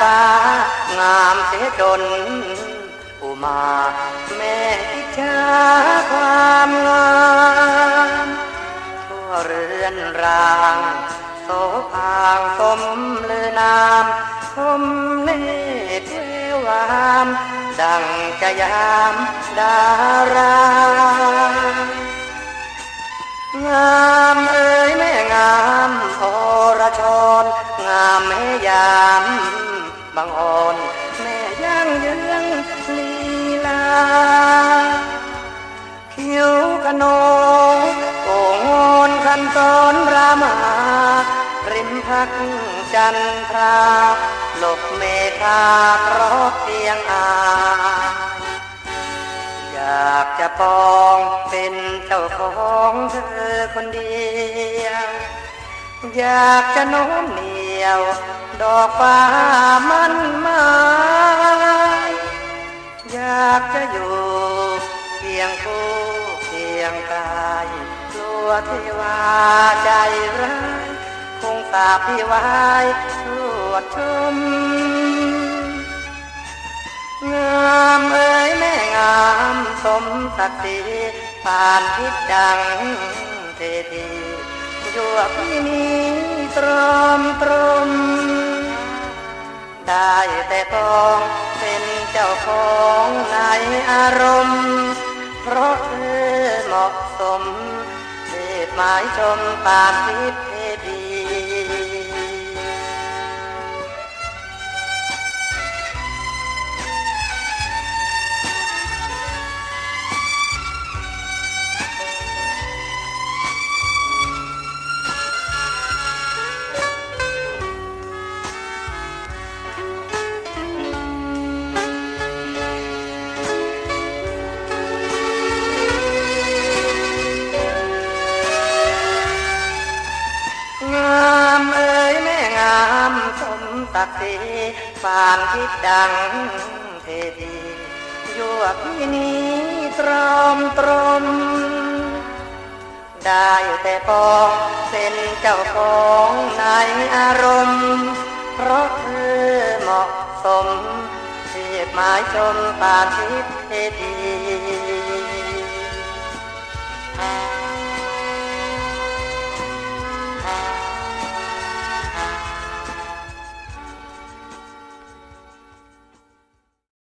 ฟ้างามเสียจน อุมาแม่อิจฉาความงามทั่วเรือนรางโสภางสมลือนามคมเนตรเววาม ดังจะยามดารางามเอ้ยแม่งามโอรชน งามแม่ยาม บางอ่อน แม่ย่างเยืองลีลาคิ้วกะโนโก่งอนคันตอนรามาริมพักจันทราหลบเมฆาเพราะเตียงอาอยากจะปองเป็นเจ้าของเธอคนเดียว อยากจะโน้มเหนียว ดอกฟ้ามันไม้อยากจะอยู่เคียงคู่เคียงกายกลัวเทวาใจร้ายคงสาบพี่ไว้ชวดชมงามเอ้ยแม่งามสมศักดิ์ศรีปานพิษดังเททียั่วพี่นี้ตรอมตรม ต่ต้องเป็นเจ้าของในอารมณ์ เพราะเธอเหมาะสมเดชหมายชมปานพิษเทดีง ศักดิ์ศรีปานคิดดังเทพียั่วพี่นี้ตรอมตรม ได้แต่ปองเป็นเจ้าของในอารมณ์ เพราะเธอเหมาะสมเสียดหมายชมปานทิพย์เทพี